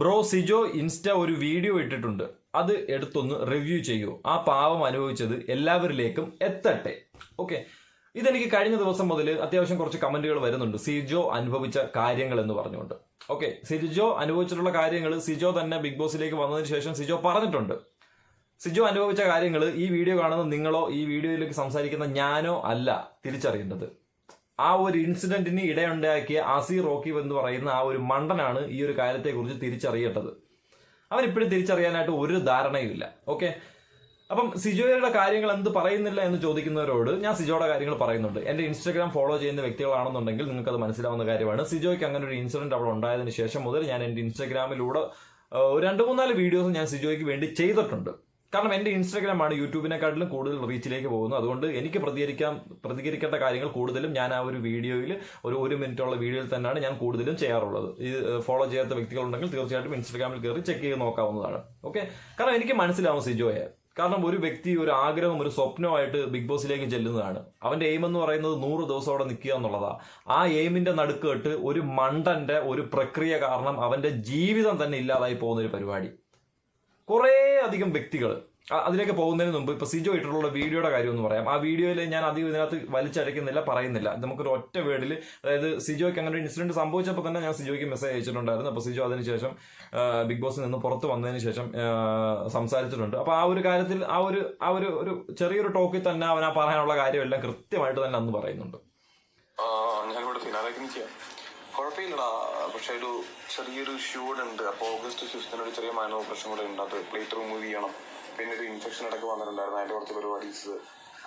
Bro Sijo insta ഒരു video ഇട്ടിട്ടുണ്ട്. അത് എടുത്തൊന്ന് റിവ്യൂ ചെയ്യൂ. ആ പാവം അനുഭവിച്ചത് എല്ലാവരിലേക്കും എത്തട്ടെ. ഓക്കെ. ഇതെനിക്ക് കഴിഞ്ഞ ദിവസം മുതൽ അത്യാവശ്യം കുറച്ച് കമന്റുകൾ വരുന്നുണ്ട്. സിജോ അനുഭവിച്ച കാര്യങ്ങൾ എന്ന് പറഞ്ഞുകൊണ്ട്. ഓക്കെ. സിജോ അനുഭവിച്ചിട്ടുള്ള കാര്യങ്ങൾ സിജോ തന്നെ ബിഗ് ബോസിലേക്ക് വന്നതിന് ശേഷം സിജോ പറഞ്ഞിട്ടുണ്ട്. സിജോ അനുഭവിച്ച കാര്യങ്ങൾ ഈ വീഡിയോ കാണുന്ന നിങ്ങളോ ഈ വീഡിയോയിലേക്ക് സംസാരിക്കുന്ന ഞാനോ അല്ല തിരിച്ചറിയേണ്ടത്. ആ ഒരു ഇൻസിഡന്റിന് ഇടയുണ്ടാക്കിയ അസി റോക്കി എന്ന് പറയുന്ന ആ ഒരു മണ്ടനാണ് ഈ ഒരു കാര്യത്തെക്കുറിച്ച് തിരിച്ചറിയേണ്ടത്. അവൻ ഇപ്പോഴും തിരിച്ചറിയാനായിട്ട് ഒരു ധാരണയുമില്ല. ഓക്കെ? അപ്പം സിജോയുടെ കാര്യങ്ങൾ എന്ത് പറയുന്നില്ല എന്ന് ചോദിക്കുന്നവരോട് ഞാൻ സിജോയുടെ കാര്യങ്ങൾ പറയുന്നുണ്ട്. എന്റെ ഇൻസ്റ്റാഗ്രാം ഫോളോ ചെയ്യുന്ന വ്യക്തികളാണെന്നുണ്ടെങ്കിൽ നിങ്ങൾക്ക് അത് മനസ്സിലാവുന്ന കാര്യമാണ്. സിജോയ്ക്ക് അങ്ങനെ ഒരു ഇൻസിഡന്റ് അവിടെ ഉണ്ടായതിനു ശേഷം മുതൽ ഞാൻ എന്റെ ഇൻസ്റ്റാഗ്രാമിലൂടെ രണ്ട് മൂന്നാൽ വീഡിയോസ് ഞാൻ സിജോയ്ക്ക് വേണ്ടി ചെയ്തിട്ടുണ്ട്. കാരണം എന്റെ ഇൻസ്റ്റാഗ്രാമാണ് യൂട്യൂബിനെക്കാട്ടിലും കൂടുതൽ റീച്ചിലേക്ക് പോകുന്നത്. അതുകൊണ്ട് എനിക്ക് പ്രതികരിക്കാൻ പ്രതികരിക്കേണ്ട കാര്യങ്ങൾ കൂടുതലും ഞാൻ ആ ഒരു വീഡിയോയിൽ ഒരു ഒരു മിനിറ്റുള്ള വീഡിയോയിൽ തന്നെയാണ് ഞാൻ കൂടുതലും ചെയ്യാറുള്ളത്. ഈ ഫോളോ ചെയ്യാത്ത വ്യക്തികളുണ്ടെങ്കിൽ തീർച്ചയായിട്ടും ഇൻസ്റ്റാഗ്രാമിൽ കയറി ചെക്ക് ചെയ്ത് നോക്കാവുന്നതാണ്. ഓക്കെ കാരണം എനിക്ക് മനസ്സിലാവും സിജോയെ. കാരണം ഒരു വ്യക്തി ഒരു ആഗ്രഹം ഒരു സ്വപ്നമായിട്ട് ബിഗ് ബോസിലേക്ക് ചെല്ലുന്നതാണ്. അവന്റെ എയിം എന്ന് പറയുന്നത് നൂറ് ദിവസം അവിടെ നിൽക്കുക എന്നുള്ളതാണ് ആ എയിമിന്റെ നടുക്കേട്ട് ഒരു മണ്ടന്റെ ഒരു പ്രക്രിയ കാരണം അവന്റെ ജീവിതം തന്നെ ഇല്ലാതായി പോകുന്ന ഒരു പരിപാടി. കുറേ അധികം വ്യക്തികൾ അതിലേക്ക് പോകുന്നതിന് മുമ്പ് ഇപ്പൊ സിജോ ഇട്ടിട്ടുള്ള വീഡിയോയുടെ കാര്യം ഒന്ന് പറയാം. ആ വീഡിയോയിൽ ഞാൻ അധികം ഇതിനകത്ത് വലിച്ചടയ്ക്കുന്നില്ല പറയുന്നില്ല. നമുക്കൊരു ഒറ്റ വേർഡിൽ അതായത് സിജോയ്ക്ക് അങ്ങനെ ഒരു ഇൻസിഡന്റ് സംഭവിച്ചപ്പോൾ തന്നെ ഞാൻ സിജോയ്ക്ക് മെസ്സേജ് അയച്ചിട്ടുണ്ടായിരുന്നു. അപ്പോൾ സിജോ അതിനുശേഷം ബിഗ് ബോസിൽ നിന്ന് പുറത്ത് വന്നതിന് ശേഷം സംസാരിച്ചിട്ടുണ്ട്. അപ്പോൾ ആ ഒരു കാര്യത്തിൽ ആ ഒരു ആ ഒരു ഒരു ചെറിയൊരു ടോക്കിൽ തന്നെ അവൻ ആ പറയാനുള്ള കാര്യമെല്ലാം കൃത്യമായിട്ട് തന്നെ അന്ന് പറയുന്നുണ്ട്. ഞാനിവിടെ ഫിനാലേക്ക് നിൽക്കുക കുഴപ്പമില്ലടാ. പക്ഷെ ഒരു ചെറിയൊരു ഇഷ്യൂ കൂടെ ഉണ്ട്. അപ്പൊ ഓഗസ്റ്റ് ഫിഫ്തിന് ഒരു ചെറിയ മാനോ പ്രശ്നം കൂടെ ഉണ്ട്. അത് പ്ലേറ്റ് റിമൂവ് ചെയ്യണം. പിന്നെ ഒരു ഇൻഫെക്ഷൻ ഇടയ്ക്ക് വന്നിട്ടുണ്ടായിരുന്നു. അതിന്റെ കുറച്ച് പരിപാടീസ്.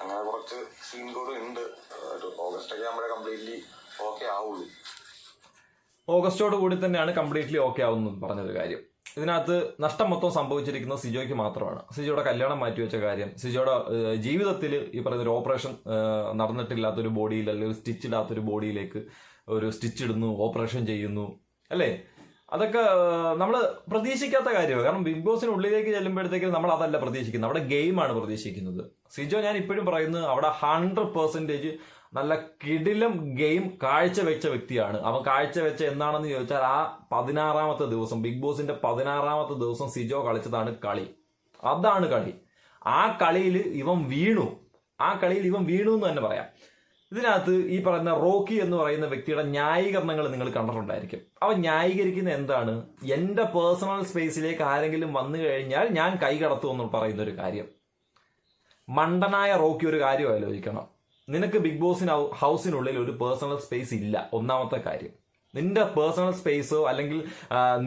അങ്ങനെ കുറച്ച് സീൻ കോഡ് ഉണ്ട്. ഓഗസ്റ്റ് ഒക്കെ നമ്മുടെ കംപ്ലീറ്റ്ലി ഓക്കെ ആവുള്ളൂ. ഓഗസ്റ്റോട് കൂടി തന്നെയാണ് കംപ്ലീറ്റ്ലി ഓക്കെ ആവുന്നത് പറഞ്ഞൊരു കാര്യം. ഇതിനകത്ത് നഷ്ടം മൊത്തം സംഭവിച്ചിരിക്കുന്നത് സിജോയ്ക്ക് മാത്രമാണ്. സിജോയുടെ കല്യാണം മാറ്റിവെച്ച കാര്യം സിജോയുടെ ജീവിതത്തിൽ ഈ പറയുന്ന ഒരു ഓപ്പറേഷൻ നടന്നിട്ടില്ലാത്തൊരു ബോഡിയിൽ അല്ലെങ്കിൽ സ്റ്റിച്ച് ഇടാത്തൊരു ബോഡിയിലേക്ക് ഒരു സ്റ്റിച്ച് ഇടുന്നു ഓപ്പറേഷൻ ചെയ്യുന്നു അല്ലേ? അതൊക്കെ നമ്മൾ പ്രതീക്ഷിക്കാത്ത കാര്യമാണ്. കാരണം ബിഗ് ബോസിന് ഉള്ളിലേക്ക് ചെല്ലുമ്പോഴത്തേക്കും നമ്മൾ അതല്ല പ്രതീക്ഷിക്കുന്നത്. അവിടെ ഗെയിമാണ് പ്രതീക്ഷിക്കുന്നത്. സിജോ ഞാൻ ഇപ്പോഴും പറയുന്നത് അവിടെ ഹൺഡ്രഡ് പെർസെന്റേജ് നല്ല കിടിലം ഗെയിം കാഴ്ചവെച്ച വ്യക്തിയാണ്. അവൻ കാഴ്ചവെച്ച എന്താണെന്ന് ചോദിച്ചാൽ ആ പതിനാറാമത്തെ ദിവസം ബിഗ് ബോസിന്റെ പതിനാറാമത്തെ ദിവസം സിജോ കളിച്ചതാണ് കളി. അതാണ് കളി. ആ കളിയിൽ ഇവൻ വീണു. ആ കളിയിൽ ഇവൻ വീണു എന്ന് തന്നെ പറയാം. ഇതിനകത്ത് ഈ പറയുന്ന റോക്കി എന്ന് പറയുന്ന വ്യക്തിയുടെ ന്യായീകരണങ്ങൾ നിങ്ങൾ കണ്ടിട്ടുണ്ടായിരിക്കും. അവൻ ന്യായീകരിക്കുന്ന എന്താണ്? എന്റെ പേഴ്സണൽ സ്പേസിലേക്ക് ആരെങ്കിലും വന്നു കഴിഞ്ഞാൽ ഞാൻ കൈ കടത്തുമെന്ന് പറയുന്ന ഒരു കാര്യം. മണ്ടനായ റോക്കി ഒരു കാര്യം ആലോചിക്കണം. നിനക്ക് ബിഗ് ബോസിന് ഹൗസിനുള്ളിൽ ഒരു പേഴ്സണൽ സ്പേസ് ഇല്ല. ഒന്നാമത്തെ കാര്യം. നിന്റെ പേഴ്സണൽ സ്പേസോ അല്ലെങ്കിൽ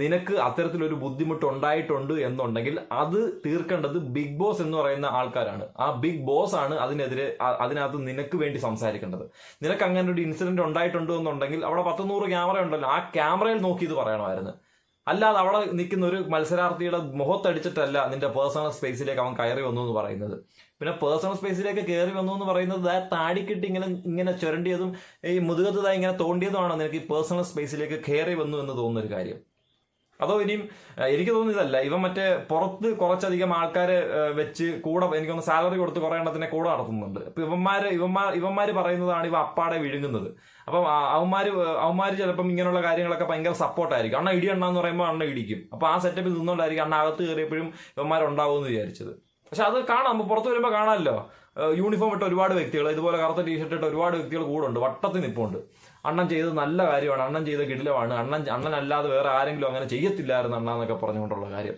നിനക്ക് അത്തരത്തിലൊരു ബുദ്ധിമുട്ട് ഉണ്ടായിട്ടുണ്ട് എന്നുണ്ടെങ്കിൽ അത് തീർക്കേണ്ടത് ബിഗ് ബോസ് എന്ന് പറയുന്ന ആൾക്കാരാണ്. ആ ബിഗ് ബോസ് ആണ് അതിനെതിരെ അതിനകത്ത് നിനക്ക് വേണ്ടി സംസാരിക്കേണ്ടത്. നിനക്ക് അങ്ങനെ ഒരു ഇൻസിഡന്റ് ഉണ്ടായിട്ടുണ്ട് എന്നുണ്ടെങ്കിൽ അവിടെ പത്തുനൂറ് ക്യാമറ ഉണ്ടല്ലോ. ആ ക്യാമറയിൽ നോക്കി ഇത് പറയണമായിരുന്നു. അല്ലാതെ അവിടെ നിൽക്കുന്ന ഒരു മത്സരാർത്ഥിയുടെ മുഖത്തടിച്ചിട്ടല്ല നിന്റെ പേഴ്സണൽ സ്പേസിലേക്ക് അവൻ കയറി വന്നു എന്ന് പറയുന്നത്. പിന്നെ പേഴ്സണൽ സ്പേസിലേക്ക് കയറി വന്നു എന്ന് പറയുന്നത് ആ താടിക്കിട്ട് ഇങ്ങനെ ഇങ്ങനെ ചുരണ്ടിയതും ഈ മുതുകത്ത് ഇങ്ങനെ തോണ്ടിയതുമാണ് നിനക്ക് ഈ പേഴ്സണൽ സ്പേസിലേക്ക് കയറി വന്നു എന്ന് തോന്നുന്ന ഒരു കാര്യം. അതോ ഇനിയും എനിക്ക് തോന്നിയതല്ല ഇവൻ മറ്റേ പുറത്ത് കുറച്ചധികം ആൾക്കാരെ വെച്ച് കൂടെ എനിക്കൊന്ന് സാലറി കൊടുത്ത് കുറേ എണ്ണത്തിനെ കൂടെ നടത്തുന്നുണ്ട്. അപ്പൊ ഇവന്മാര് ഇവന്മാർ ഇവന്മാര് പറയുന്നതാണ് ഇവ അപ്പാടെ വിഴുങ്ങുന്നത്. അപ്പം അവന്മാര് അവന്മാര് ചിലപ്പം ഇങ്ങനെയുള്ള കാര്യങ്ങളൊക്കെ ഭയങ്കര സപ്പോർട്ടായിരിക്കും. അണ്ണ ഇടി അണ്ണ എന്ന് പറയുമ്പോൾ അണ്ണ ഇടിക്കും. അപ്പൊ ആ സെറ്റപ്പിൽ നിന്നുകൊണ്ടായിരിക്കും അണ്ണ അകത്ത് കയറിയപ്പോഴും ഇവന്മാരുണ്ടാവും എന്ന് വിചാരിച്ചത്. പക്ഷെ അത് കാണാം. പുറത്ത് വരുമ്പോൾ കാണാമല്ലോ. യൂണിഫോം ഇട്ട ഒരുപാട് വ്യക്തികൾ ഇതുപോലെ കറുത്ത ടീഷർട്ട് ഇട്ട ഒരുപാട് വ്യക്തികൾ കൂടെ ഉണ്ട്. വട്ടത്തിൽ നിൽപ്പുണ്ട് അണ്ണൻ ചെയ്തത് നല്ല കാര്യമാണ്. അണ്ണൻ ചെയ്ത കിടിലമാണ്. അണ്ണൻ അണ്ണൻ അല്ലാതെ വേറെ ആരെങ്കിലും അങ്ങനെ ചെയ്യത്തില്ലായിരുന്നു അണ്ണ എന്നൊക്കെ പറഞ്ഞുകൊണ്ടുള്ള കാര്യം.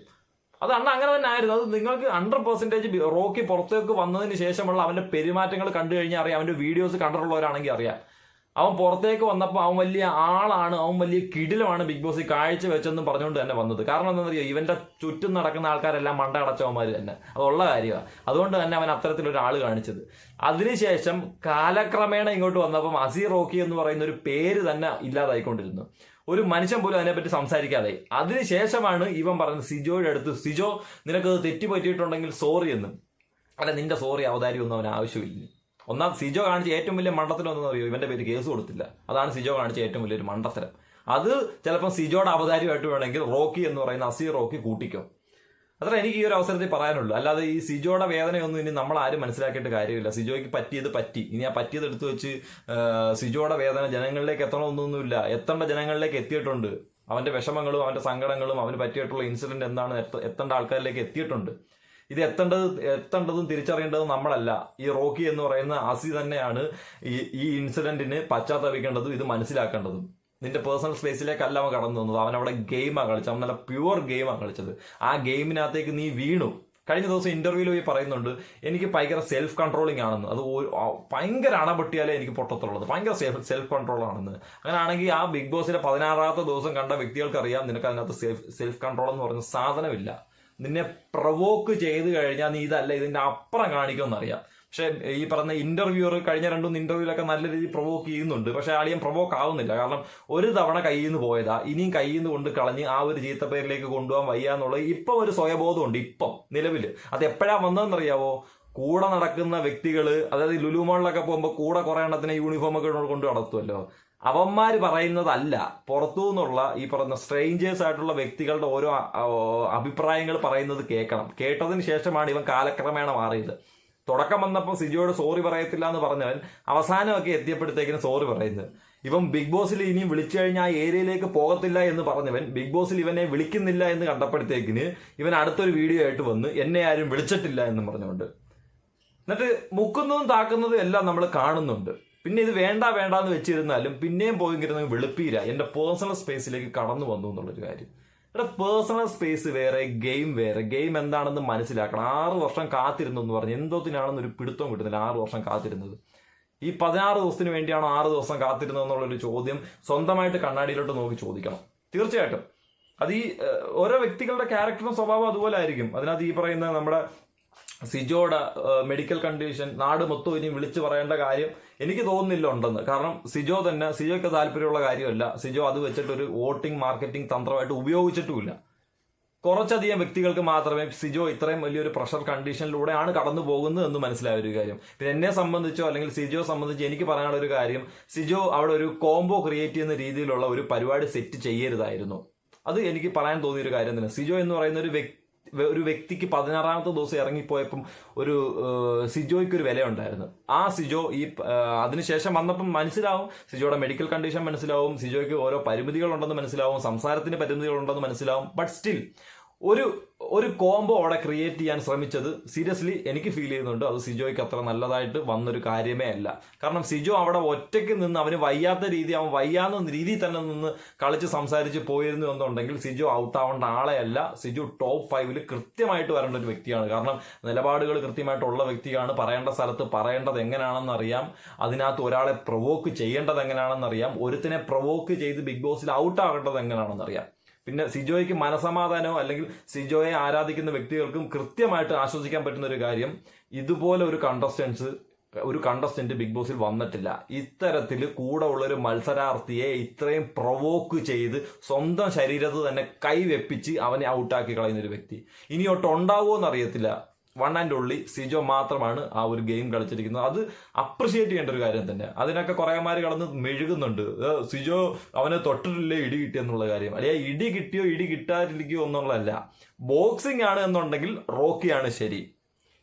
അത് അണ്ണ അങ്ങനെ തന്നെ ആയിരുന്നു. അത് നിങ്ങൾക്ക് ഹൺഡ്രഡ് പെർസെന്റേജ് റോക്കി പുറത്തേക്ക് വന്നതിന് ശേഷമുള്ള അവന്റെ പെരുമാറ്റങ്ങൾ കണ്ടു കഴിഞ്ഞാൽ അറിയാം. അവന്റെ വീഡിയോസ് കണ്ടിട്ടുള്ളവരാണെങ്കിൽ അറിയാം. അവൻ പുറത്തേക്ക് വന്നപ്പോൾ അവൻ വലിയ ആളാണ് അവൻ വലിയ കിടിലമാണ് ബിഗ് ബോസ് കാഴ്ച വെച്ചെന്നും പറഞ്ഞുകൊണ്ട് തന്നെ വന്നത്. കാരണം എന്താണെന്ന് അറിയോ ഇവന്റെ ചുറ്റും നടക്കുന്ന ആൾക്കാരെല്ലാം മണ്ട അടച്ചവന്മാർ തന്നെ. അതുള്ള കാര്യമാണ് അതുകൊണ്ട് തന്നെ അവൻ അത്തരത്തിലൊരു ആൾ കാണിച്ചത്. അതിനുശേഷം കാലക്രമേണ ഇങ്ങോട്ട് വന്നപ്പം അസീർ റോക്കി എന്ന് പറയുന്ന ഒരു പേര് തന്നെ ഇല്ലാതായിക്കൊണ്ടിരുന്നു. ഒരു മനുഷ്യൻ പോലും അതിനെപ്പറ്റി സംസാരിക്കാതെ. അതിനുശേഷമാണ് ഇവൻ പറയുന്നത് സിജോയുടെ അടുത്ത് സിജോ നിനക്കത് തെറ്റുപറ്റിയിട്ടുണ്ടെങ്കിൽ സോറി എന്ന്. അല്ല നിന്റെ സോറി അവതാരി ഒന്നും അവൻ ആവശ്യമില്ല. ഒന്നാം സിജോ കാണിച്ച ഏറ്റവും വലിയ മണ്ടത്തരം ഒന്നും അറിയോ ഇവന്റെ പേര് കേസ് കൊടുത്തില്ല. അതാണ് സിജോ കാണിച്ച ഏറ്റവും വലിയൊരു മണ്ടത്തരം. അത് ചിലപ്പം സിജോയുടെ അവതാരിയായിട്ട് വേണമെങ്കിൽ റോക്കി എന്ന് പറയുന്ന അസീർ റോക്കി കൂട്ടിക്കോ. അത്ര എനിക്ക് ഈ ഒരു അവസരത്തിൽ പറയാനുള്ളൂ. അല്ലാതെ ഈ സിജോയുടെ വേദനയൊന്നും ഇനി നമ്മൾ ആരും മനസ്സിലാക്കിയിട്ട് കാര്യമില്ല. സിജോയ്ക്ക് പറ്റിയത് പറ്റി. ഇനി ആ പറ്റിയത് എടുത്തു വെച്ച് സിജോയുടെ വേദന ജനങ്ങളിലേക്ക് എത്തണമെന്നൊന്നുമില്ല എത്തേണ്ട ജനങ്ങളിലേക്ക് എത്തിയിട്ടുണ്ട്. അവന്റെ വിഷമങ്ങളും അവന്റെ സങ്കടങ്ങളും അവന് പറ്റിയിട്ടുള്ള ഇൻസിഡന്റ് എന്താണ് എത്ത- എത്തേണ്ട ആൾക്കാരിലേക്ക് എത്തിയിട്ടുണ്ട്. ഇത് എത്തേണ്ടത് എത്തേണ്ടതും തിരിച്ചറിയേണ്ടതും നമ്മളല്ല. ഈ റോക്കി എന്ന് പറയുന്ന അസി തന്നെയാണ് ഈ ഈ ഇൻസിഡന്റിന് പശ്ചാത്തപിക്കേണ്ടതും ഇത് മനസ്സിലാക്കേണ്ടതും. നിന്റെ പേഴ്സണൽ സ്പേസിലേക്കല്ല അവൻ കടന്നു വന്നത്. അവൻ അവിടെ ഗെയിമാണ് കളിച്ചത്. അവൻ നല്ല പ്യുവർ ഗെയിമാണ് കളിച്ചത്. ആ ഗെയിമിനകത്തേക്ക് നീ വീണു. കഴിഞ്ഞ ദിവസം ഇന്റർവ്യൂവിൽ പോയി പറയുന്നുണ്ട് എനിക്ക് ഭയങ്കര സെൽഫ് കൺട്രോളിംഗ് ആണെന്ന്. അത് ഭയങ്കര അണപൊട്ടിയാലേ എനിക്ക് പൊട്ടത്തുള്ളത് ഭയങ്കര സെൽഫ് സെൽഫ് കൺട്രോൾ ആണെന്ന്. അങ്ങനെയാണെങ്കിൽ ആ ബിഗ് ബോസിന്റെ പതിനാറാമത്തെ ദിവസം കണ്ട വ്യക്തികൾക്ക് അറിയാം നിനക്ക് അതിനകത്ത് സെൽഫ് സെൽഫ് കൺട്രോൾ എന്ന് പറഞ്ഞ സാധനമില്ല. നിന്നെ പ്രവോക്ക് ചെയ്ത് കഴിഞ്ഞാൽ നീ ഇതല്ല ഇതിന്റെ അപ്പുറം കാണിക്കുമെന്നറിയാം. പക്ഷെ ഈ പറഞ്ഞ ഇന്റർവ്യൂർ കഴിഞ്ഞ രണ്ടും ഇന്റർവ്യൂലൊക്കെ നല്ല രീതിയിൽ പ്രൊവോക്ക് ചെയ്യുന്നുണ്ട്. പക്ഷെ ആളിയും പ്രൊവോക്ക് ആവുന്നില്ല. കാരണം ഒരു തവണ കയ്യിൽ നിന്ന് പോയതാ ഇനിയും കയ്യിൽ നിന്ന് കൊണ്ട് കളഞ്ഞ് ആ ഒരു ചീത്തപ്പേരിലേക്ക് കൊണ്ടുപോകാൻ വയ്യ എന്നുള്ളത് ഇപ്പം ഒരു സ്വയബോധമുണ്ട് ഇപ്പം നിലവിൽ അത് എപ്പോഴാ വന്നതെന്നറിയാവോ? കൂടെ നടക്കുന്ന വ്യക്തികൾ അതായത് ലുലുമോളിലൊക്കെ പോകുമ്പോൾ കൂടെ കുറേ എണ്ണത്തിന് യൂണിഫോം ഒക്കെ കൊണ്ട് നടത്തുമല്ലോ അവന്മാര് പറയുന്നതല്ല. പുറത്തു നിന്നുള്ള ഈ പറയുന്ന സ്ട്രേഞ്ചേഴ്സ് ആയിട്ടുള്ള വ്യക്തികളുടെ ഓരോ അഭിപ്രായങ്ങൾ പറയുന്നത് കേൾക്കണം. കേട്ടതിന് ശേഷമാണ് ഇവൻ കാലക്രമേണ മാറിയത്. തുടക്കം വന്നപ്പോൾ സിജോയോട് സോറി പറയത്തില്ല എന്ന് പറഞ്ഞവൻ അവസാനമൊക്കെ എത്തിയപ്പോഴത്തേക്കിനും സോറി പറയുന്നത്. ഇവൻ ബിഗ് ബോസിൽ ഇനിയും വിളിച്ചു കഴിഞ്ഞാൽ ആ ഏരിയയിലേക്ക് പോകത്തില്ല എന്ന് പറഞ്ഞവൻ ബിഗ് ബോസിൽ ഇവനെ വിളിക്കുന്നില്ല എന്ന് കണ്ടപ്പോഴത്തേക്കിന് ഇവൻ അടുത്തൊരു വീഡിയോ ആയിട്ട് വന്ന് എന്നെ ആരും വിളിച്ചിട്ടില്ല എന്ന് പറഞ്ഞുകൊണ്ട്. എന്നിട്ട് മുക്കുന്നതും താക്കുന്നതും എല്ലാം നമ്മൾ കാണുന്നുണ്ട്. പിന്നെ ഇത് വേണ്ട വേണ്ട എന്ന് വെച്ചിരുന്നാലും പിന്നെയും പോയിരുന്നെങ്കിൽ വെളുപ്പീര. എന്റെ പേഴ്സണൽ സ്പേസിലേക്ക് കടന്നു വന്നു എന്നുള്ളൊരു കാര്യം. എടാ പേഴ്സണൽ സ്പേസ് വേറെ ഗെയിം വേറെ. ഗെയിം എന്താണെന്ന് മനസ്സിലാക്കണം. ആറ് വർഷം കാത്തിരുന്നു എന്ന് പറഞ്ഞ് എന്തോത്തിനാണെന്ന് ഒരു പിടുത്തം കിട്ടുന്നില്ല ആറ് വർഷം കാത്തിരുന്നത്. ഈ പതിനാറ് ദിവസത്തിന് വേണ്ടിയാണോ ആറ് ദിവസം കാത്തിരുന്നത് എന്നുള്ളൊരു ചോദ്യം സ്വന്തമായിട്ട് കണ്ണാടിയിലോട്ട് നോക്കി ചോദിക്കണം. തീർച്ചയായിട്ടും. അത് ഈ ഓരോ വ്യക്തികളുടെ ക്യാരക്ടറും സ്വഭാവം അതുപോലെ ആയിരിക്കും. അതിനകത്ത് ഈ പറയുന്ന നമ്മുടെ സിജോയുടെ മെഡിക്കൽ കണ്ടീഷൻ നാട് മൊത്തം ഇനി വിളിച്ചു പറയേണ്ട കാര്യം എനിക്ക് തോന്നുന്നില്ല ഉണ്ടെന്ന്. കാരണം സിജോ തന്നെ സിജോയ്ക്ക് താല്പര്യമുള്ള കാര്യമല്ല. സിജോ അത് വെച്ചിട്ട് ഒരു വോട്ടിംഗ് മാർക്കറ്റിംഗ് തന്ത്രമായിട്ട് ഉപയോഗിച്ചിട്ടുമില്ല. കുറച്ചധികം വ്യക്തികൾക്ക് മാത്രമേ സിജോ ഇത്രയും വലിയൊരു പ്രഷർ കണ്ടീഷനിലൂടെയാണ് കടന്നു പോകുന്നത് എന്ന് മനസ്സിലായ ഒരു കാര്യം. പിന്നെ എന്നെ സംബന്ധിച്ചോ അല്ലെങ്കിൽ സിജോ സംബന്ധിച്ച് എനിക്ക് പറയാനുള്ള ഒരു കാര്യം സിജോ അവിടെ ഒരു കോംബോ ക്രിയേറ്റ് ചെയ്യുന്ന രീതിയിലുള്ള ഒരു പരിപാടി സെറ്റ് ചെയ്യരുതായിരുന്നു. അത് എനിക്ക് പറയാൻ തോന്നിയ ഒരു കാര്യം തന്നെ. സിജോ എന്ന് പറയുന്ന ഒരു വ്യക്തി ഒരു വ്യക്തിക്ക് പതിനാറാമത്തെ ദിവസം ഇറങ്ങിപ്പോയപ്പം ഒരു സിജോയ്ക്ക് ഒരു വിലയുണ്ടായിരുന്നു. ആ സിജോ ഈ അതിനുശേഷം വന്നപ്പം മനസ്സിലാവും സിജോയുടെ മെഡിക്കൽ കണ്ടീഷൻ മനസ്സിലാവും സിജോയ്ക്ക് ഓരോ പരിമിതികളുണ്ടെന്ന് മനസ്സിലാവും സംസാരത്തിന് പരിമിതികളുണ്ടെന്ന് മനസ്സിലാവും ബട്ട് സ്റ്റിൽ ഒരു ഒരു കോംബോ അവിടെ ക്രിയേറ്റ് ചെയ്യാൻ ശ്രമിച്ചത് സീരിയസ്ലി എനിക്ക് ഫീൽ ചെയ്യുന്നുണ്ട്. അത് സിജോയ്ക്ക് അത്ര നല്ലതായിട്ട് വന്നൊരു കാര്യമേ അല്ല. കാരണം സിജോ അവിടെ ഒറ്റയ്ക്ക് നിന്ന് അവന് വയ്യാത്ത രീതി അവൻ വയ്യാന്ന രീതിയിൽ തന്നെ നിന്ന് കളിച്ച് സംസാരിച്ച് പോയിരുന്നു എന്നുണ്ടെങ്കിൽ സിജോ ഔട്ട് ആവേണ്ട ആളെയല്ല. സിജു ടോപ്പ് ഫൈവിൽ കൃത്യമായിട്ട് വരേണ്ട ഒരു വ്യക്തിയാണ്. കാരണം നിലപാടുകൾ കൃത്യമായിട്ടുള്ള വ്യക്തിയാണ്. പറയേണ്ട സ്ഥലത്ത് പറയേണ്ടത് എങ്ങനെയാണെന്ന് അറിയാം. അതിനകത്ത് ഒരാളെ പ്രൊവോക്ക് ചെയ്യേണ്ടത് എങ്ങനെയാണെന്ന് അറിയാം. ഒരുത്തിനെ പ്രൊവോക്ക് ചെയ്ത് ബിഗ് ബോസിൽ ഔട്ട് ആകേണ്ടത് എങ്ങനെയാണെന്ന് അറിയാം. പിന്നെ സിജോയ്ക്ക് മനസമാധാനമോ അല്ലെങ്കിൽ സിജോയെ ആരാധിക്കുന്ന വ്യക്തികൾക്കും കൃത്യമായിട്ട് ആശ്വസിക്കാൻ പറ്റുന്ന ഒരു കാര്യം ഇതുപോലെ ഒരു കണ്ടസ്റ്റൻസ് ഒരു കണ്ടസ്റ്റന്റ് ബിഗ് ബോസിൽ വന്നിട്ടില്ല. ഇത്തരത്തിൽ കൂടെ ഉള്ള ഒരു മത്സരാർത്ഥിയെ ഇത്രയും പ്രൊവോക്ക് ചെയ്ത് സ്വന്തം ശരീരത്ത് തന്നെ കൈവെപ്പിച്ച് അവനെ ഔട്ടാക്കി കളയുന്ന ഒരു വ്യക്തി. ഇനി ഒട്ട് എന്ന് എന്നറിയത്തില്ല. വൺ ആൻഡ് ഓൺലി സിജോ മാത്രമാണ് ആ ഒരു ഗെയിം കളിച്ചിരിക്കുന്നത്. അത് അപ്രിഷിയേറ്റ് ചെയ്യേണ്ട ഒരു കാര്യം തന്നെ. അതിനൊക്കെ കുറേമാര് കടന്ന് മെഴുകുന്നുണ്ട്. സിജോ അവനെ തൊട്ടിട്ടില്ലേ ഇടി കിട്ടിയെന്നുള്ള കാര്യം. അല്ലെ ഇടി കിട്ടിയോ ഇടി കിട്ടാതിരിക്കുകയോ എന്നുള്ളതല്ല ബോക്സിംഗ് ആണ് എന്നുണ്ടെങ്കിൽ റോക്കിയാണ് ശരി.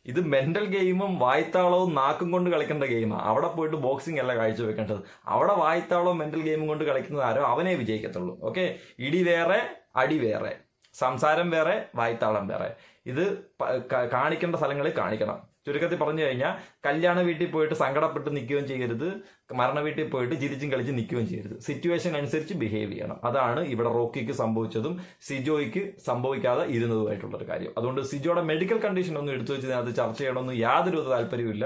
ഇത് മെന്റൽ ഗെയിമും വായ്ത്താളവും നാക്കും കൊണ്ട് കളിക്കേണ്ട ഗെയിമാണ് അവിടെ പോയിട്ട് ബോക്സിംഗ് അല്ല കാഴ്ചവെക്കേണ്ടത്. അവിടെ വായ്ത്താളവും മെന്റൽ ഗെയിമും കൊണ്ട് കളിക്കുന്നത് ആരോ? അവനെ വിജയിക്കത്തുള്ളൂ. ഓക്കെ ഇടി വേറെ അടി വേറെ. സംസാരം വേറെ വായ്ത്താളം വേറെ. ഇത് കാണിക്കേണ്ട സ്ഥലങ്ങളിൽ കാണിക്കണം. ചുരുക്കത്തിൽ പറഞ്ഞു കഴിഞ്ഞാൽ കല്യാണ വീട്ടിൽ പോയിട്ട് സങ്കടപ്പെട്ട് നിൽക്കുകയും ചെയ്യരുത് മരണ വീട്ടിൽ പോയിട്ട് ചിരിച്ചും കളിച്ച് നിൽക്കുകയും ചെയ്യരുത്. സിറ്റുവേഷൻ അനുസരിച്ച് ബിഹേവ് ചെയ്യണം. അതാണ് ഇവിടെ റോക്കിക്ക് സംഭവിച്ചതും സിജോയ്ക്ക് സംഭവിക്കാതെ ഇരുന്നതുമായിട്ടുള്ളൊരു കാര്യം. അതുകൊണ്ട് സിജോയുടെ മെഡിക്കൽ കണ്ടീഷൻ ഒന്നും എടുത്തു വെച്ച് അതിനകത്ത് ചർച്ച ചെയ്യണമെന്ന് യാതൊരു താല്പര്യമില്ല